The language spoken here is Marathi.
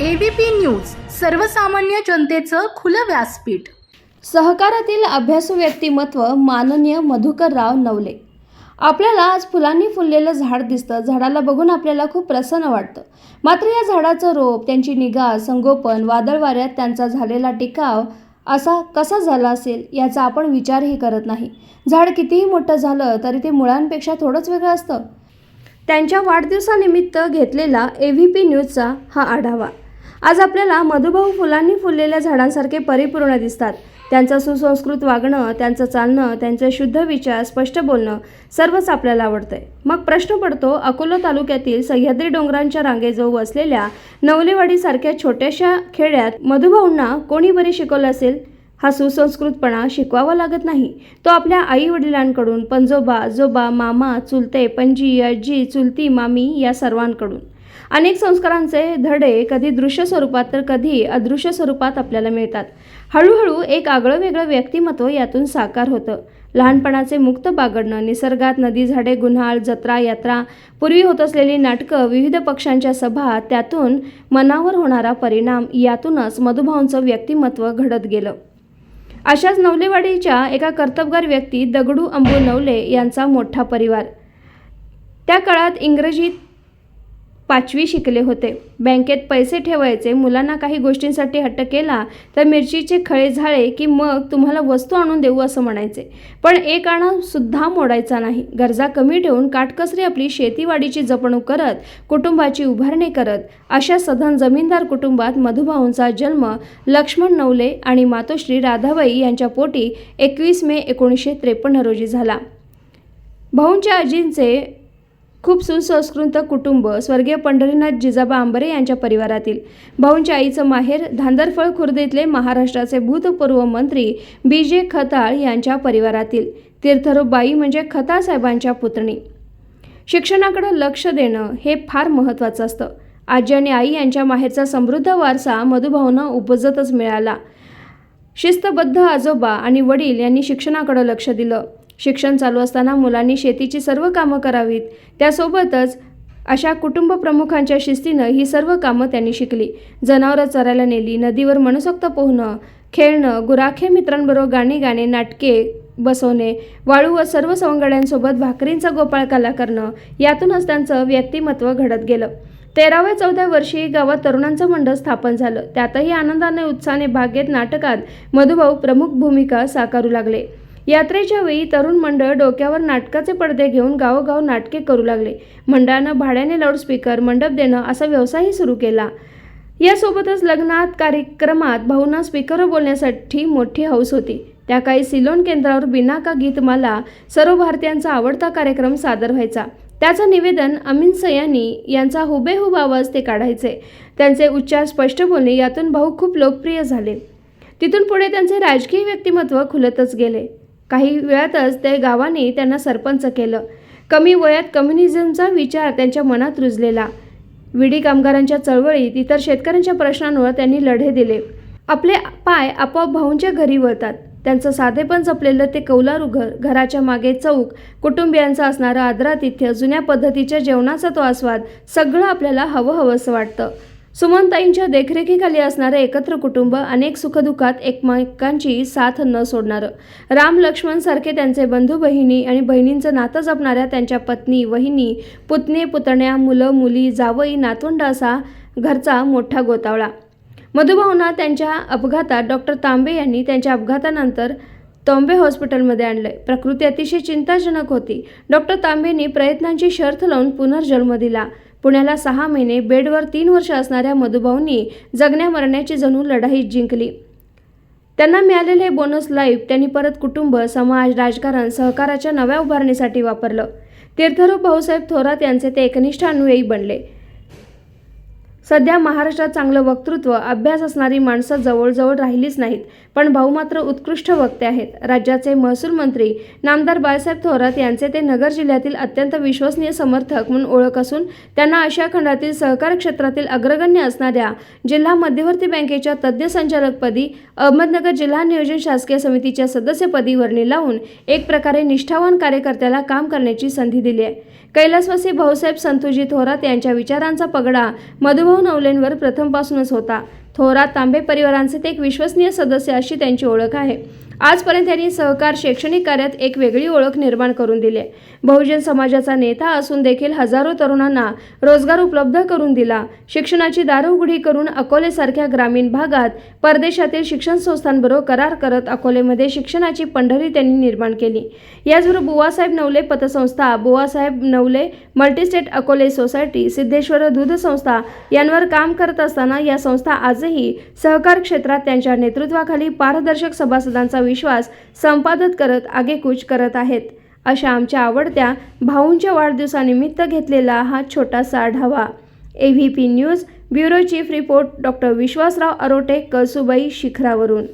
एबीपी न्यूज सर्वसामान्य जनतेचं खुलं व्यासपीठ. सहकारातील अभ्यासू व्यक्तिमत्व माननीय मधुकरराव नवले. आपल्याला आज फुलांनी फुललेलं झाड दिसतं. झाडाला बघून आपल्याला खूप प्रसन्न वाटतं. मात्र या झाडाचं रोप त्यांची निगा संगोपन वादळ वाऱ्यात त्यांचा झालेला टिकाव असा कसा झाला असेल याचा आपण विचारही करत नाही. झाड कितीही मोठं झालं तरी ते मुळांपेक्षा थोडंच वेगळं असतं. त्यांच्या वाढदिवसानिमित्त घेतलेला ए व्ही पी न्यूजचा हा आढावा. आज आपल्याला मधुभाऊ फुलांनी फुललेल्या झाडांसारखे परिपूर्ण दिसतात. त्यांचं सुसंस्कृत वागणं त्यांचं चालणं त्यांचे शुद्ध विचार स्पष्ट बोलणं सर्वच आपल्याला आवडतंय. मग प्रश्न पडतो अकोला तालुक्यातील सह्याद्री डोंगरांच्या रांगेजवळ असलेल्या नवलेवाडीसारख्या छोट्याशा खेड्यात मधुभाऊंना कोणी बरी शिकवलं असेल? हा सुसंस्कृतपणा शिकवावा लागत नाही. तो आपल्या आई वडिलांकडून पंजोबा आजोबा मामा चुलते पणजी आजी चुलती मामी या सर्वांकडून. अनेक संस्कारांचे धडे कधी दृश्य स्वरूपात तर कधी अदृश्य स्वरूपात आपल्याला मिळतात. हळूहळू एक आगळं वेगळं व्यक्तिमत्व यातून साकार होतं. लहानपणाचे मुक्त बागडणं निसर्गात नदी झाडे गुन्हाळ जत्रा यात्रा पूर्वी होत असलेली नाटकं विविध पक्षांच्या सभा त्यातून मनावर होणारा परिणाम यातूनच मधुभाऊंचं व्यक्तिमत्व घडत गेलं. अशाच नवलेवाडीच्या एका कर्तबगार व्यक्ती दगडू अंबू नवले यांचा मोठा परिवार. त्या काळात इंग्रजीत पाचवी शिकले होते. बँकेत पैसे ठेवायचे मुलांना काही गोष्टींसाठी हट्ट केला तर मिरचीचे खळे झाळे की मग तुम्हाला वस्तू आणून देऊ असं म्हणायचे. पण एक आणा सुद्धा मोडायचा नाही. गरजा कमी ठेवून काटकसरी आपली शेतीवाडीची जपणूक करत कुटुंबाची उभारणी करत अशा सधन जमीनदार कुटुंबात मधुभाऊंचा जन्म लक्ष्मण नवले आणि मातोश्री राधाबाई यांच्या पोटी एकवीस मे एकोणीसशे त्रेपन्न रोजी झाला. भाऊंच्या आजींचे खूप सुसंस्कृत कुटुंब स्वर्गीय पंढरीनाथ जिजाबा आंबरे यांच्या परिवारातील. भाऊंच्या आईचं माहेर धांदरफळ खुर्द इथले महाराष्ट्राचे भूतपूर्व मंत्री बी जे खताळ यांच्या परिवारातील. तीर्थरूप बाई म्हणजे खताळ साहेबांच्या पुतणी. शिक्षणाकडं लक्ष देणं हे फार महत्त्वाचं असतं. आजी आणि आई यांच्या माहेरचा समृद्ध वारसा मधुभाऊंना उपजतच मिळाला. शिस्तबद्ध आजोबा आणि वडील यांनी शिक्षणाकडं लक्ष दिलं. शिक्षण चालू असताना मुलांनी शेतीची सर्व कामं करावीत. त्यासोबतच अशा कुटुंब प्रमुखांच्या शिस्तीनं ही सर्व कामं त्यांनी शिकली. जनावरं चरायला नेली नदीवर मनसोक्त पोहणं खेळणं गुराखे मित्रांबरोबर गाणी गाणे नाटके बसवणे वाळू व सर्व सवंगड्यांसोबत भाकरींचा गोपाळकाला करणं यातूनच त्यांचं व्यक्तिमत्व घडत गेलं. तेराव्या चौथ्या वर्षी गावात तरुणांचं मंडळ स्थापन झालं. त्यातही आनंदाने उत्साहाने भाग घेत नाटकात मधुभाऊ प्रमुख भूमिका साकारू लागले. यात्रेच्या वेळी तरुण मंडळ डोक्यावर नाटकाचे पडदे घेऊन गावोगाव नाटके करू लागले. मंडळानं भाड्याने लाऊडस्पीकर मंडप देणं असा व्यवसायही सुरू केला. यासोबतच लग्नात कार्यक्रमात भाऊंना स्पीकरवर बोलण्यासाठी मोठी हौस होती. त्या काही सिलोन केंद्रावर बिनाका गीतमाला सर्व भारतीयांचा आवडता कार्यक्रम सादर व्हायचा. त्याचं निवेदन अमीन सयानी यांचा हुबेहूब आवाज ते काढायचे. त्यांचे उच्चार स्पष्ट बोलणे यातून भाऊ खूप लोकप्रिय झाले. तिथून पुढे त्यांचे राजकीय व्यक्तिमत्व खुलतच गेले. काही वेळातच ते गावाने त्यांना सरपंच केलं. कमी वयात कम्युनिझमचा विचार त्यांच्या मनात रुजलेला. विडी कामगारांच्या चळवळीत इतर शेतकऱ्यांच्या प्रश्नांवर त्यांनी लढे दिले. आपले पाय आपोआप भाऊंच्या घरी वळतात. त्यांचं साधेपण जपलेलं ते कौलारू घर घराच्या मागे चौक कुटुंबियांचा असणारं आदरातिथ्य जुन्या पद्धतीच्या जेवणाचा तो आस्वाद सगळं आपल्याला हवं हवंसं वाटतं. सुमनताईंच्या देखरेखीखाली असणारं एकत्र कुटुंब अनेक सुखदुःखात एकमेकांची साथ न सोडणारं. राम लक्ष्मण सारखे त्यांचे बंधू बहिणी आणि बहिणींचं नातं जपणाऱ्या त्यांच्या पत्नी वहिनी पुतणे पुतण्या मुलं मुली जावई नातवंड असा घरचा मोठा गोतावळा. मधुभाऊंना त्यांच्या अपघातात डॉक्टर तांबे यांनी त्यांच्या अपघातानंतर तोंबे हॉस्पिटलमध्ये आणलंय. प्रकृती अतिशय चिंताजनक होती. डॉक्टर तांबेंनी प्रयत्नांची शर्थ लावून पुनर्जन्म दिला. पुण्याला सहा महिने बेडवर तीन वर्ष असणाऱ्या मधुभाऊंनी जगण्या मरण्याची जणू लढाई जिंकली. त्यांना मिळालेले बोनस लाईफ त्यांनी परत कुटुंब समाज राजकारण सहकाराच्या नव्या उभारणीसाठी वापरलं. तीर्थरूप भाऊसाहेब थोरात यांचे ते एकनिष्ठ अनुयायी बनले. सध्या महाराष्ट्रात चांगलं वक्तृत्व अभ्यास असणारी माणसं जवळजवळ राहिलीच नाहीत पण भाऊ मात्र उत्कृष्ट वक्ते आहेत. राज्याचे महसूल मंत्री नामदार बाळासाहेब थोरात यांचे ते नगर जिल्ह्यातील अत्यंत विश्वसनीय समर्थक म्हणून ओळख असून त्यांना आशिया खंडातील सहकार क्षेत्रातील अग्रगण्य असणाऱ्या जिल्हा मध्यवर्ती बँकेच्या तज्ज्ञ संचालकपदी अहमदनगर जिल्हा नियोजन शासकीय समितीच्या सदस्यपदी वर्णी लावून एक प्रकारे निष्ठावान कार्यकर्त्याला काम करण्याची संधी दिली आहे. कैलासवासी भाऊसाहेब संतुजी थोरात यांच्या विचारांचा पगडा मधुभाऊ विश्वासराव नवलेंवर प्रथमपासूनच होता. थोरात तांबे परिवारांचे ते एक विश्वसनीय सदस्य अशी त्यांची ओळख आहे. आजपर्यंत त्यांनी सहकार शैक्षणिक कार्यात एक वेगळी ओळख निर्माण करून दिली. बहुजन समाजाचा नेता असून देखील हजारो तरुणांना रोजगार उपलब्ध करून दिला. शिक्षणाची दारं उघडी करून अकोलेसारख्या ग्रामीण भागात परदेशातील शिक्षण संस्थांबरोबर करार करत अकोलेमध्ये शिक्षणाची पंढरी त्यांनी निर्माण केली. याचबरोबर बुवासाहेब नवले पतसंस्था बुवासाहेब नवले मल्टीस्टेट अकोले सोसायटी सिद्धेश्वर दूध संस्था यांवर काम करत असताना या संस्था आजही सहकार क्षेत्रात त्यांच्या नेतृत्वाखाली पारदर्शक सभासदांचा विश्वास संपादित करत आगेकूच करत आहेत. अशा आमच्या आवडत्या भाऊंच्या वाढदिवसानिमित्त घेतलेला हा छोटासा आढावा. A V P news bureau chief report doctor Vishwasrao Arote Kalsubai शिखरावरून.